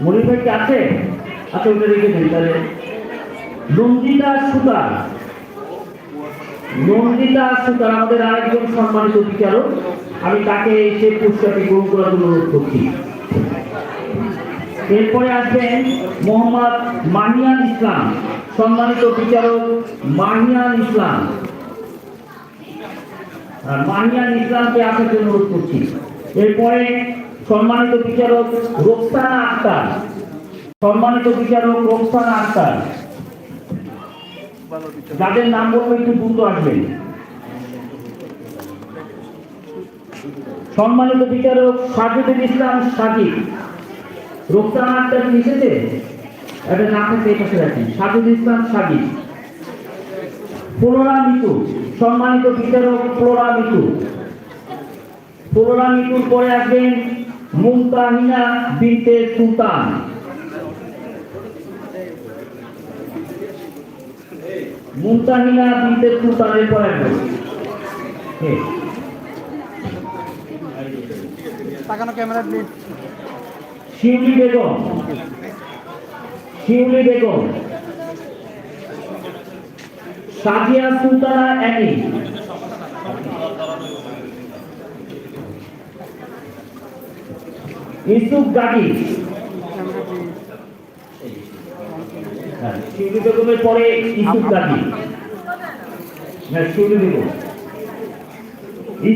মনির ভাই কি আছে? আচ্ছা ওটা রেখে দিন, তাহলে। নন্দিতা সুতার। নন্দিতা সুতার, আমাদের আরেকজন সম্মানিত বিচারক। আমি তাকে এসে পুরস্কারটি গ্রহণ করার জন্য অনুরোধ করছি। এরপরে আসবেন মোহাম্মদ মাহিয়ান ইসলাম, সম্মানিত বিচারক মাহিয়ান ইসলাম। আর মাহিয়ান ইসলামকে আসার জন্য অনুরোধ করছি। এরপরে সম্মানিত বিচারক রোকসানা আক্তার। সম্মানিত বিচারক রোকসানা আক্তার। যাদের নাম বলব একটু দ্রুত আসবেন। সম্মানিত বিচারক সাজিদুল ইসলাম সাজিদ রোকসানা আক্তার এসেছে? এটা না থাকতে এই পাশে রাখেন সাজিদুল ইসলাম সাজিদ ফ্লোরা মিতু। সম্মানিত বিচারক ফ্লোরা মিতু। ফ্লোরা মিতুর পরে আসবেন মুমতাহিনা বিনতে সুলতান। মুমতাহিনা বিনতে সুলতানের কে? তাকানো ক্যামেরা প্লিজ শিউলি বেগম। শিউলি বেগম। সাজিয়া সুলতানা একই। ইসুফ গাজী। হ্যাঁ, শিউলি বেগমের পরে ইসুফ গাজী। হ্যাঁ শুনে বেগম।